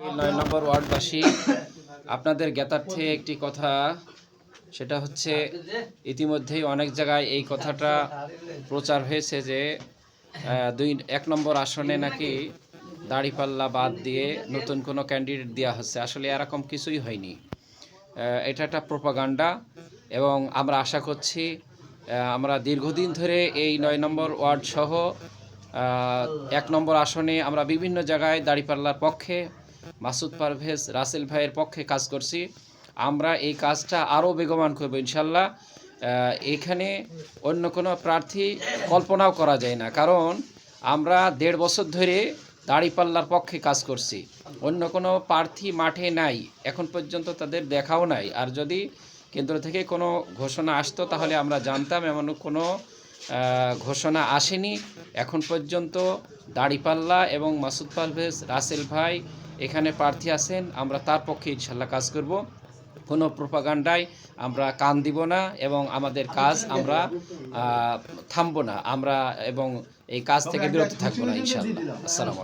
নয় নম্বর ওয়ার্ডবাসী, আপনাদের জ্ঞাতার্থে একটি কথা, সেটা হচ্ছে ইতিমধ্যেই অনেক জায়গায় এই কথাটা প্রচার হয়েছে যে দুই, এক নম্বর আসনে নাকি দাড়িপাল্লা বাদ দিয়ে নতুন কোনো ক্যান্ডিডেট দেওয়া হচ্ছে। আসলে এরকম কিছুই হয়নি। এটা একটা প্রোপাগান্ডা এবং আমরা আশা করছি আমরা দীর্ঘদিন ধরে এই নয় নম্বর ওয়ার্ড সহ এক নম্বর আসনে আমরা বিভিন্ন জায়গায় দাড়িপাল্লার পক্ষে মাসুদ পারভেজ রাসেল ভাইয়ের পক্ষে কাজ করছি। আমরা এই কাজটা আরও বেগবান করব ইনশাল্লাহ। এখানে অন্য কোনো প্রার্থী কল্পনাও করা যায় না, কারণ আমরা দেড় বছর ধরে দাড়িপাল্লার পক্ষে কাজ করছি। অন্য কোনো প্রার্থী মাঠে নাই, এখন পর্যন্ত তাদের দেখাও নাই। আর যদি কেন্দ্র থেকে কোনো ঘোষণা আসতো, তাহলে আমরা জানতাম, এমন কোনো ঘোষণা আসেনি। এখন পর্যন্ত দাড়িপাল্লা এবং মাসুদ পারভেজ রাসেল ভাই এখানে প্রার্থী আছেন, আমরা তার পক্ষে ইনশাল্লাহ কাজ করব। কোনো প্রোপাগান্ডায় আমরা কান দিব না এবং আমাদের কাজ আমরা থামবো না। আমরা এবং এই কাজ থেকে বিরত থাকব না ইনশাল্লাহ। আসসালামু